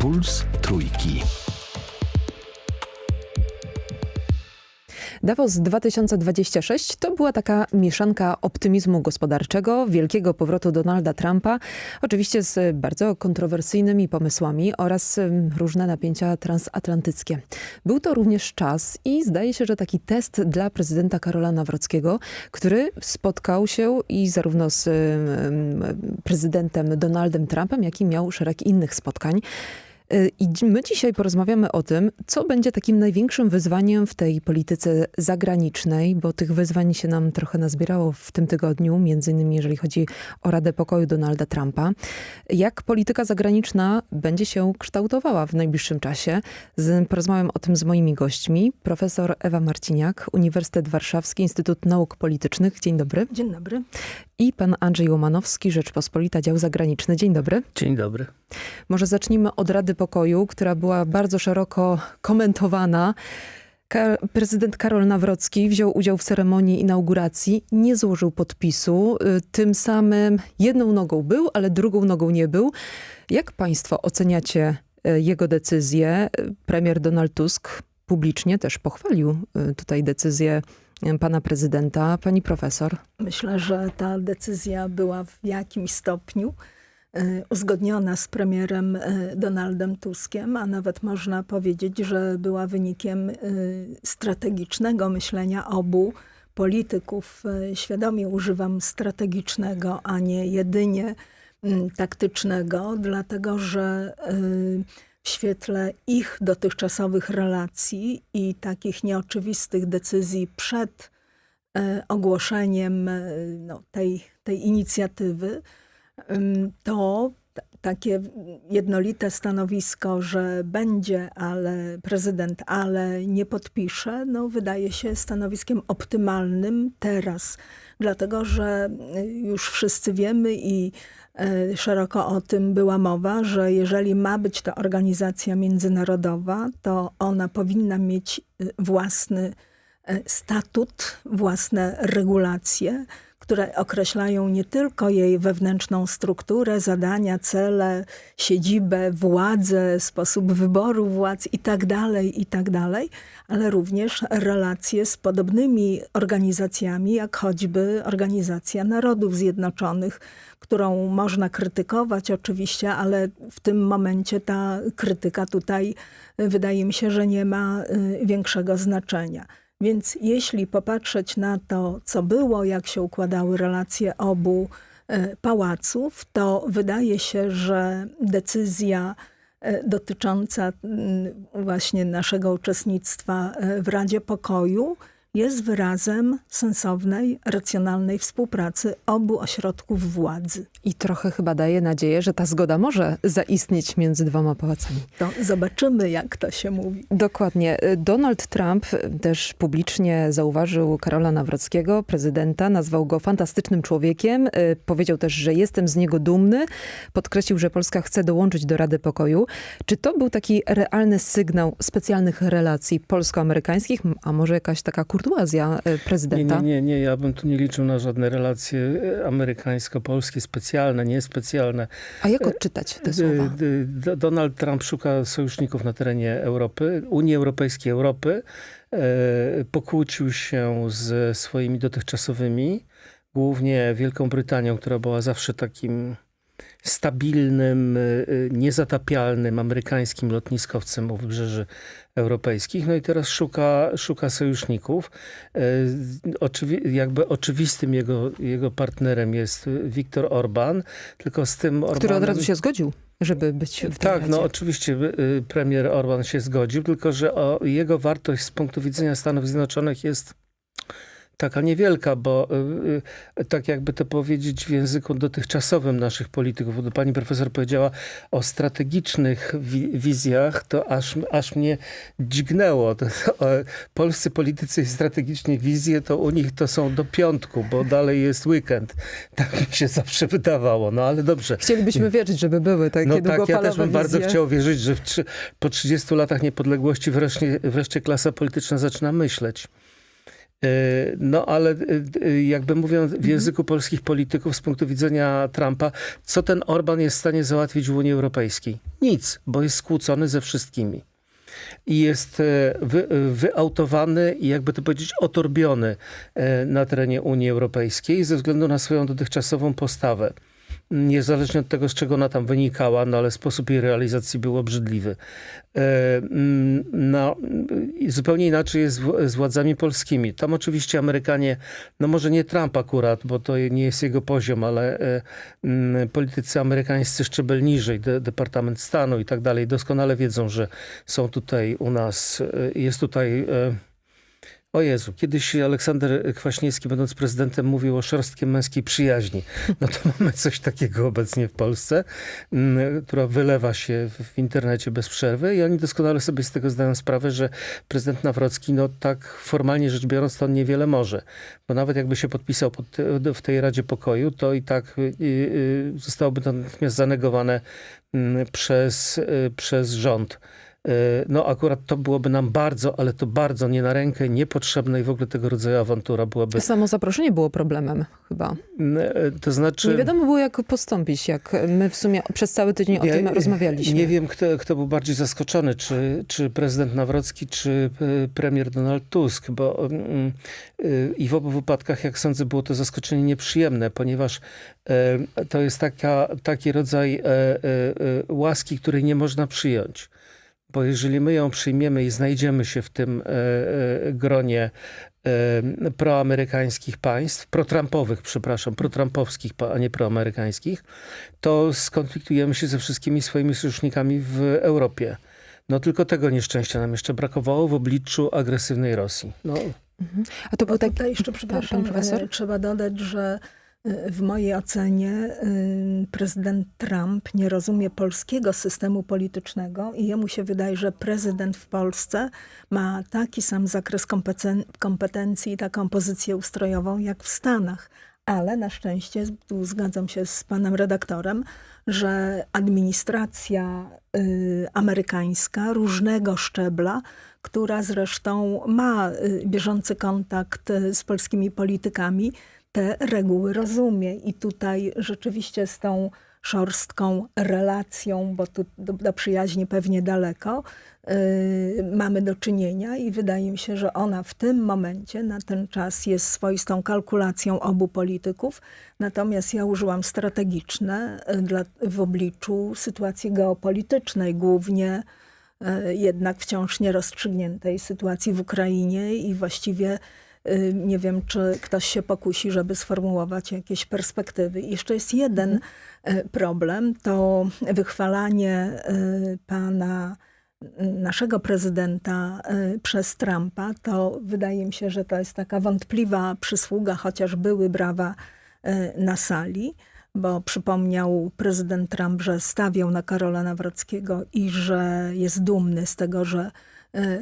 Puls Trójki. Davos 2026 to była taka mieszanka optymizmu gospodarczego, wielkiego powrotu Donalda Trumpa, oczywiście z bardzo kontrowersyjnymi pomysłami oraz różne napięcia transatlantyckie. Był to również czas i zdaje się, że taki test dla prezydenta Karola Nawrockiego, który spotkał się i zarówno z em, prezydentem Donaldem Trumpem, jak i miał szereg innych spotkań. Y, I my dzisiaj porozmawiamy o tym, co będzie takim największym wyzwaniem w tej polityce zagranicznej, bo tych wyzwań się nam trochę nazbierało w tym tygodniu, między innymi jeżeli chodzi o Radę Pokoju Donalda Trumpa. Jak polityka zagraniczna będzie się kształtowała w najbliższym czasie? Porozmawiam o tym z moimi gośćmi. Profesor Ewa Marciniak, Uniwersytet Warszawski, Instytut Nauk Politycznych. Dzień dobry. Dzień dobry. I pan Andrzej Łomanowski, Rzeczpospolita, Dział Zagraniczny. Dzień dobry. Dzień dobry. Może zacznijmy od Rady Pokoju, która była bardzo szeroko komentowana. Prezydent Karol Nawrocki wziął udział w ceremonii inauguracji, nie złożył podpisu. y, Tym samym jedną nogą był, ale drugą nogą nie był. Jak państwo oceniacie y, jego decyzję? Y, Premier Donald Tusk publicznie też pochwalił tutaj decyzję pana prezydenta. Pani profesor. Myślę, że ta decyzja była w jakimś stopniu y, uzgodniona z premierem y, Donaldem Tuskiem, a nawet można powiedzieć, że była wynikiem y, strategicznego myślenia obu polityków. Świadomie używam strategicznego, a nie jedynie taktycznego, dlatego że świetle ich dotychczasowych relacji i takich nieoczywistych decyzji przed e, ogłoszeniem e, no, tej, tej inicjatywy, to takie jednolite stanowisko, że będzie, ale prezydent, ale nie podpisze, no, wydaje się stanowiskiem optymalnym teraz. Dlatego, że y, już wszyscy wiemy i e, szeroko o tym była mowa, że jeżeli ma być to organizacja międzynarodowa, to ona powinna mieć y, własny e, statut, własne regulacje, które określają nie tylko jej wewnętrzną strukturę, zadania, cele, siedzibę, władzę, sposób wyboru władz itd., itd., ale również relacje z podobnymi organizacjami, jak choćby Organizacja Narodów Zjednoczonych, którą można krytykować oczywiście, ale w tym momencie ta krytyka tutaj wydaje mi się, że nie ma y, większego znaczenia. Więc jeśli popatrzeć na to, co było, jak się układały relacje obu e, pałaców, to wydaje się, że decyzja e, dotycząca mm, właśnie naszego uczestnictwa e, w Radzie Pokoju jest wyrazem sensownej, racjonalnej współpracy obu ośrodków władzy. I trochę chyba daje nadzieję, że ta zgoda może zaistnieć między dwoma pałacami. To zobaczymy, jak to się mówi. Dokładnie. Donald Trump też publicznie zauważył Karola Nawrockiego, prezydenta, nazwał go fantastycznym człowiekiem. Y, Powiedział też, że jestem z niego dumny. Podkreślił, że Polska chce dołączyć do Rady Pokoju. Czy to był taki realny sygnał specjalnych relacji polsko-amerykańskich, a może jakaś taka kurtuazja Nie, prezydenta? nie, nie, nie, ja bym tu nie liczył na żadne relacje e, amerykańsko-polskie, specjalne, niespecjalne. A jak odczytać te słowa? D- D- Donald Trump szuka sojuszników na terenie Europy, Unii Europejskiej, Europy. E, Pokłócił się z swoimi dotychczasowymi, głównie Wielką Brytanią, która była zawsze takim stabilnym, e, e, niezatapialnym amerykańskim lotniskowcem u wybrzeży europejskich. No i teraz szuka, szuka sojuszników. E, Oczywi jakby oczywistym jego, jego partnerem jest Viktor Orban, tylko z tym Orbanem... Który od razu się zgodził, żeby być w Tak, no Radzie. oczywiście y, premier Orban się zgodził, tylko że o, jego wartość z punktu widzenia Stanów Zjednoczonych jest taka niewielka, bo y, y, tak jakby to powiedzieć w języku dotychczasowym naszych polityków, bo pani profesor powiedziała o strategicznych wi wizjach, to aż, aż mnie dźgnęło. To, to, polscy politycy i strategiczne wizje, to u nich to są do piątku, bo dalej jest weekend. Tak mi się zawsze wydawało, no ale dobrze. Chcielibyśmy wierzyć, żeby były takie No tak, ja też bym bardzo wizje. chciał wierzyć, że trzy, po 30 latach niepodległości wreszcie, wreszcie klasa polityczna zaczyna myśleć. E, No ale e, e, jakby mówiąc w języku polskich polityków z punktu widzenia Trumpa, co ten Orban jest w stanie załatwić w Unii Europejskiej? Nic, bo jest skłócony ze wszystkimi. I jest wy, wyautowany i jakby to powiedzieć otorbiony na terenie Unii Europejskiej ze względu na swoją dotychczasową postawę. Niezależnie od tego, z czego ona tam wynikała, no ale sposób jej realizacji był obrzydliwy. E, mm, No, zupełnie inaczej jest z władzami polskimi. Tam oczywiście Amerykanie, no może nie Trump akurat, bo to nie jest jego poziom, ale e, mm, politycy amerykańscy szczebel niżej, de, Departament Stanu i tak dalej, doskonale wiedzą, że są tutaj u nas, e, jest tutaj... o Jezu, kiedyś Aleksander Kwaśniewski, będąc prezydentem, mówił o szorstkiem męskiej przyjaźni. No to mamy coś takiego obecnie w Polsce, mm, która wylewa się w- internecie bez przerwy i oni doskonale sobie z tego zdają sprawę, że prezydent Nawrocki, no tak formalnie rzecz biorąc, to on niewiele może. Bo nawet jakby się podpisał pod w tej Radzie Pokoju, to i tak y, y, zostałoby to natychmiast zanegowane mm, przez, y, przez rząd. Y, No akurat to byłoby nam bardzo, ale to bardzo nie na rękę, niepotrzebne i w ogóle tego rodzaju awantura byłaby. Samo zaproszenie było problemem chyba. Y, To znaczy... Nie wiadomo było, jak postąpić, jak my w sumie przez cały tydzień o Ja, tym rozmawialiśmy. Nie wiem, kto, kto był bardziej zaskoczony, czy, czy prezydent Nawrocki, czy y, premier Donald Tusk, bo mm, i w obu wypadkach, jak sądzę, było to zaskoczenie nieprzyjemne, ponieważ to jest taka, taki rodzaj e, e, e, łaski, której nie można przyjąć. Bo jeżeli my ją przyjmiemy i znajdziemy się w tym e, e, gronie e, proamerykańskich państw, protrampowych, przepraszam, protrampowskich, a nie proamerykańskich, to skonfliktujemy się ze wszystkimi swoimi sojusznikami w Europie. No tylko tego nieszczęścia nam jeszcze brakowało w obliczu agresywnej Rosji. No, A to był Bo taki... tutaj jeszcze, przepraszam, profesor? trzeba dodać, że w mojej ocenie prezydent Trump nie rozumie polskiego systemu politycznego i jemu się wydaje, że prezydent w Polsce ma taki sam zakres kompeten- kompetencji i taką pozycję ustrojową jak w Stanach. Ale na szczęście, tu zgadzam się z panem redaktorem, że administracja y, amerykańska różnego szczebla, która zresztą ma y, bieżący kontakt y, z polskimi politykami, te reguły rozumie. I tutaj rzeczywiście z tą szorstką relacją, bo tu do, do przyjaźni pewnie daleko, y, mamy do czynienia i wydaje mi się, że ona w tym momencie, na ten czas jest swoistą kalkulacją obu polityków. Natomiast ja użyłam strategiczne y, dla, w obliczu sytuacji geopolitycznej, głównie e, jednak wciąż nierozstrzygniętej sytuacji w Ukrainie i właściwie nie wiem, czy ktoś się pokusi, żeby sformułować jakieś perspektywy. I jeszcze jest jeden e, problem, to wychwalanie e, pana naszego prezydenta przez Trumpa, to wydaje mi się, że to jest taka wątpliwa przysługa, chociaż były brawa na sali bo przypomniał prezydent Trump, że stawiał na Karola Nawrockiego i że jest dumny z tego, że,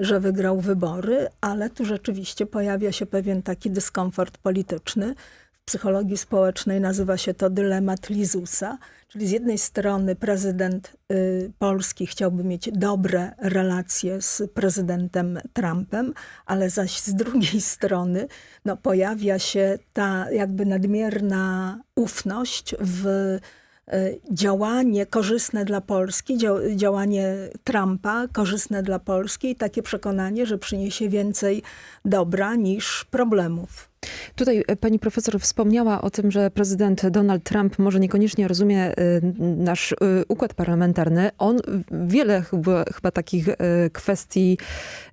że wygrał wybory, ale tu rzeczywiście pojawia się pewien taki dyskomfort polityczny. W psychologii społecznej nazywa się to dylemat Lizusa, czyli z jednej strony prezydent y, Polski chciałby mieć dobre relacje z prezydentem Trumpem, ale zaś z drugiej strony no, pojawia się ta jakby nadmierna ufność w działanie korzystne dla Polski, dział- działanie Trumpa korzystne dla Polski i takie przekonanie, że przyniesie więcej dobra niż problemów. Tutaj e, pani profesor wspomniała o tym, że prezydent Donald Trump może niekoniecznie rozumie e, nasz e, układ parlamentarny. On wiele chyba, chyba takich e, kwestii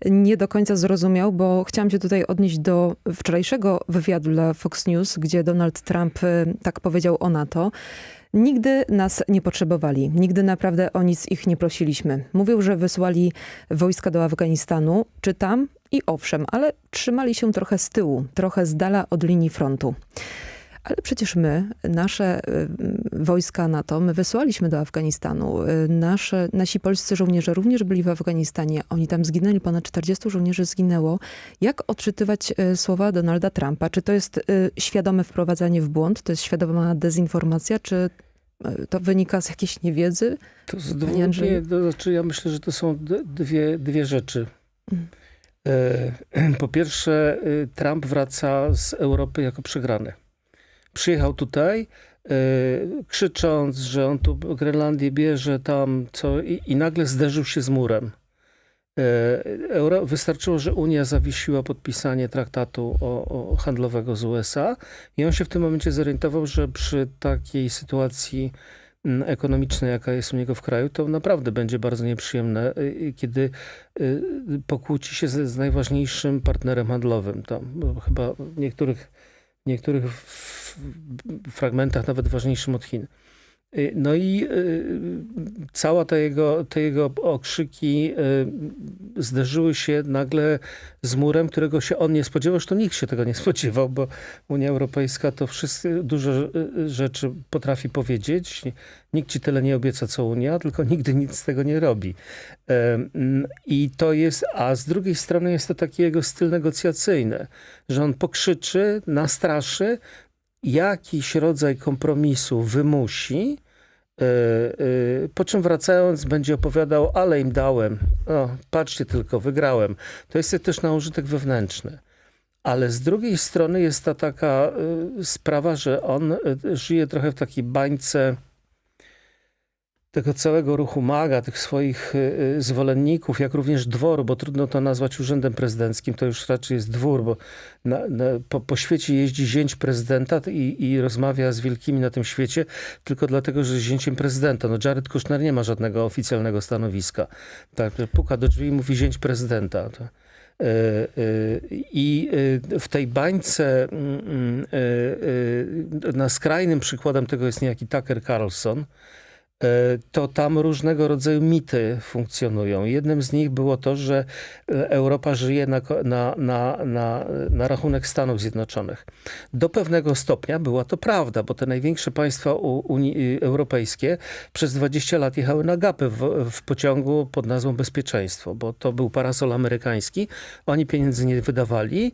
nie do końca zrozumiał, bo chciałam się tutaj odnieść do wczorajszego wywiadu dla Fox News, gdzie Donald Trump e, tak powiedział o NATO. Nigdy nas nie potrzebowali. Nigdy naprawdę o nic ich nie prosiliśmy. Mówił, że wysłali wojska do Afganistanu, czy tam i owszem, ale trzymali się trochę z tyłu, trochę z dala od linii frontu. Ale przecież my, nasze y, wojska NATO, my wysłaliśmy do Afganistanu. Y, Nasze, nasi polscy żołnierze również byli w Afganistanie. Oni tam zginęli, ponad 40 żołnierzy zginęło. Jak odczytywać y, słowa Donalda Trumpa? Czy to jest świadome wprowadzanie w błąd? To jest świadoma dezinformacja? Czy to wynika z jakiejś niewiedzy? to z dwóch, nie, to znaczy ja myślę, że to są dwie, dwie rzeczy. Mm. E, Po pierwsze, Trump wraca z Europy jako przegrany. Przyjechał tutaj, e, krzycząc, że on tu Grenlandię bierze tam, co i, i nagle zderzył się z murem. E, Euro, wystarczyło, że Unia zawiesiła podpisanie traktatu o, o handlowego z USA i on się w tym momencie zorientował, że przy takiej sytuacji ekonomicznej, jaka jest u niego w kraju, to naprawdę będzie bardzo nieprzyjemne, y, kiedy pokłóci się z, z najważniejszym partnerem handlowym. Tam, chyba niektórych, w f- fragmentach nawet ważniejszym od Chin. Y, No i y, cała te jego, te jego okrzyki y, zderzyły się nagle z murem, którego się on nie spodziewał. Zresztą nikt się tego nie spodziewał, bo Unia Europejska to wszyscy dużo rzeczy potrafi powiedzieć. Nikt ci tyle nie obieca, co Unia, tylko nigdy nic z tego nie robi. I to jest, a z drugiej strony jest to taki jego styl negocjacyjny, że on pokrzyczy, nastraszy, jakiś rodzaj kompromisu wymusi, e, e, po czym wracając będzie opowiadał, ale im dałem, o, patrzcie tylko, wygrałem. To jest też na użytek wewnętrzny. Ale z drugiej strony jest ta taka e, sprawa, że on żyje trochę w takiej bańce tego całego ruchu maga, tych swoich y, y, zwolenników, jak również dworu, bo trudno to nazwać urzędem prezydenckim, to już raczej jest dwór, bo na, na, po, po świecie jeździ zięć prezydenta i, i rozmawia z wielkimi na tym świecie, tylko dlatego, że jest zięciem prezydenta. No Jared Kushner nie ma żadnego oficjalnego stanowiska. Tak, puka do drzwi i mówi zięć prezydenta. Y, I w tej bańce mm, mm, na skrajnym przykładem tego jest niejaki Tucker Carlson, to tam różnego rodzaju mity funkcjonują. Jednym z nich było to, że e, Europa żyje na, na, na, na, na rachunek Stanów Zjednoczonych. Do pewnego stopnia była to prawda, bo te największe państwa Unii Europejskie przez 20 lat jechały na gapy w, w pociągu pod nazwą bezpieczeństwo, bo to był parasol amerykański. Oni pieniędzy nie wydawali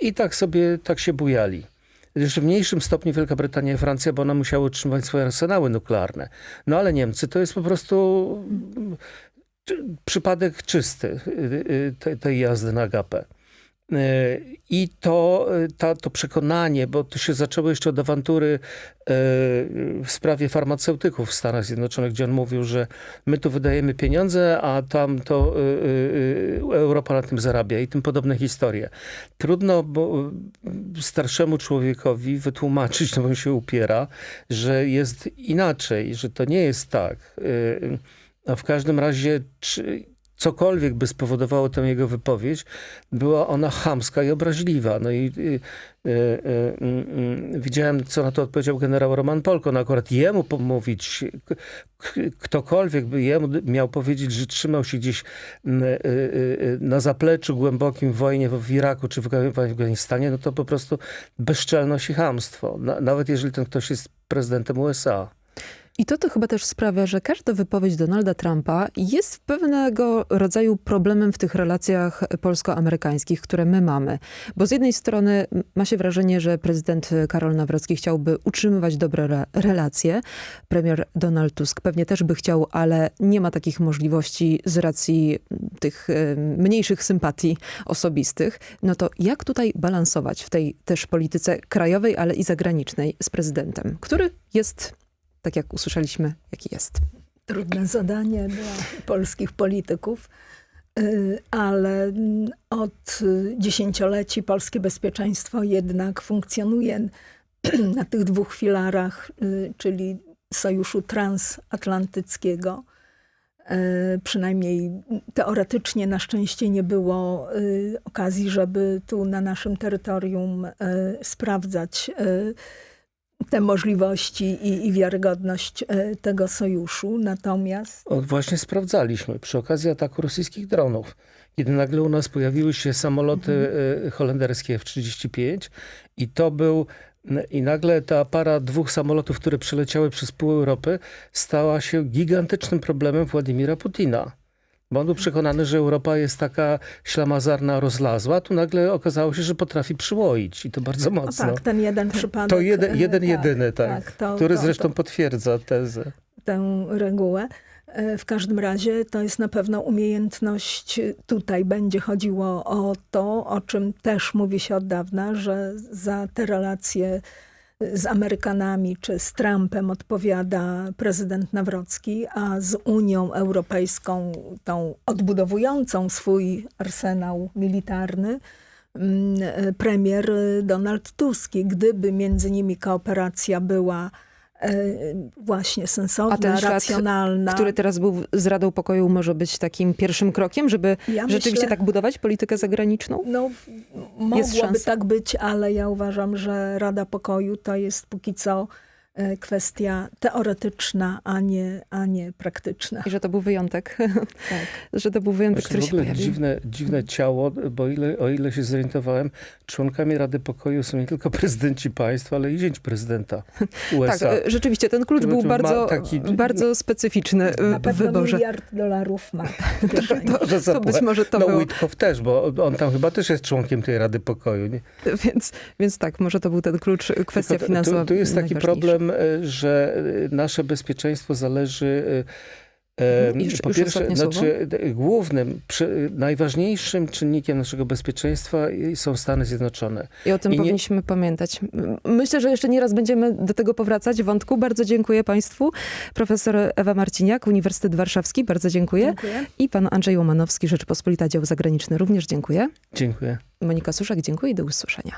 i tak sobie, tak się bujali. Jeszcze w mniejszym stopniu Wielka Brytania i Francja, bo one musiały utrzymywać swoje arsenały nuklearne. No ale Niemcy to jest po prostu mm, przypadek czysty y, y, te- tej jazdy na gapę. Y, I to, y, ta, to przekonanie, bo to się zaczęło jeszcze od awantury y, w sprawie farmaceutyków w Stanach Zjednoczonych, gdzie on mówił, że my tu wydajemy pieniądze, a tam to Europa na tym zarabia i tym podobne historie. Trudno starszemu człowiekowi wytłumaczyć, no bo się upiera, że jest inaczej, że to nie jest tak. A w każdym razie, czy cokolwiek by spowodowało tę jego wypowiedź, była ona chamska i obraźliwa. No i y, y, y, widziałem, co na to odpowiedział generał Roman Polko. No akurat jemu pomówić, ktokolwiek by jemu miał powiedzieć, że trzymał się gdzieś na zapleczu głębokim w wojnie w Iraku czy w Ga- w Afganistanie, no to po prostu bezczelność i chamstwo. Na, nawet jeżeli ten ktoś jest prezydentem USA. I to to chyba też sprawia, że każda wypowiedź Donalda Trumpa jest pewnego rodzaju problemem w tych relacjach polsko-amerykańskich, które my mamy. Bo z jednej strony ma się wrażenie, że prezydent Karol Nawrocki chciałby utrzymywać dobre re- relacje. Premier Donald Tusk pewnie też by chciał, ale nie ma takich możliwości z racji tych e, mniejszych sympatii osobistych. No to jak tutaj balansować w tej też polityce krajowej, ale i zagranicznej z prezydentem, który jest tak jak usłyszeliśmy, jaki jest. trudne zadanie dla polskich polityków, y, ale od dziesięcioleci polskie bezpieczeństwo jednak funkcjonuje na tych dwóch filarach, y, czyli Sojuszu Transatlantyckiego. Y, Przynajmniej teoretycznie na szczęście nie było okazji, żeby tu na naszym terytorium sprawdzać te możliwości i, i wiarygodność e, tego sojuszu. Natomiast O, właśnie sprawdzaliśmy przy okazji ataku rosyjskich dronów. Kiedy nagle u nas pojawiły się samoloty e, holenderskie F-35 i to był i nagle ta para dwóch samolotów, które przeleciały przez pół Europy, stała się gigantycznym problemem Władimira Putina. Bo on był przekonany, że Europa jest taka ślamazarna, rozlazła. Tu nagle okazało się, że potrafi przyłoić i to bardzo no mocno. tak, ten jeden przypadek. To jeden, jeden tak, jedyny, tak, to- który to- zresztą to- potwierdza tezę. tę regułę. E, W każdym razie to jest na pewno umiejętność. Tutaj będzie chodziło o to, o czym też mówi się od dawna, że za te relacje z Amerykanami czy z Trumpem odpowiada prezydent Nawrocki, a z Unią Europejską, tą odbudowującą swój arsenał militarny, mm, premier Donald Tusk. Gdyby między nimi kooperacja była właśnie sensowna, A ten świat, racjonalna. Który teraz był z Radą Pokoju, może być takim pierwszym krokiem, żeby Ja rzeczywiście myślę- tak budować politykę zagraniczną? No, mogłoby tak być, ale ja uważam, że Rada Pokoju to jest póki co e, kwestia teoretyczna, a nie, a nie praktyczna. I że to był wyjątek, Tak. że to był wyjątek, Właśnie który w się ogóle pojawił. dziwne, dziwne ciało, bo ile, o ile się zorientowałem, członkami Rady Pokoju są nie tylko prezydenci państw, ale i zięć prezydenta Tak, USA. e, rzeczywiście ten klucz był bardzo, taki- bardzo specyficzny e, Na w pewno wyborze. miliard dolarów ma. To, Że to być może to no było. Witkow też, bo on tam chyba też jest członkiem tej Rady Pokoju. Nie? Więc, więc tak, może to był ten klucz, e, kwestia Tylko to- finansowa. Tu, tu jest taki problem, e, że e, nasze bezpieczeństwo zależy. e, I już- po już pierwsze, znaczy, głównym, przy, najważniejszym czynnikiem naszego bezpieczeństwa są Stany Zjednoczone. I o tym I nie- powinniśmy pamiętać. M- Myślę, że jeszcze nie raz będziemy do tego powracać wątku. Bardzo dziękuję Państwu. Profesor Ewa Marciniak, Uniwersytet Warszawski, bardzo dziękuję. Dziękuję. I pan Andrzej Łomanowski, Rzeczpospolita Dział Zagraniczny, również dziękuję. Dziękuję. Monika Suszak, dziękuję i do usłyszenia.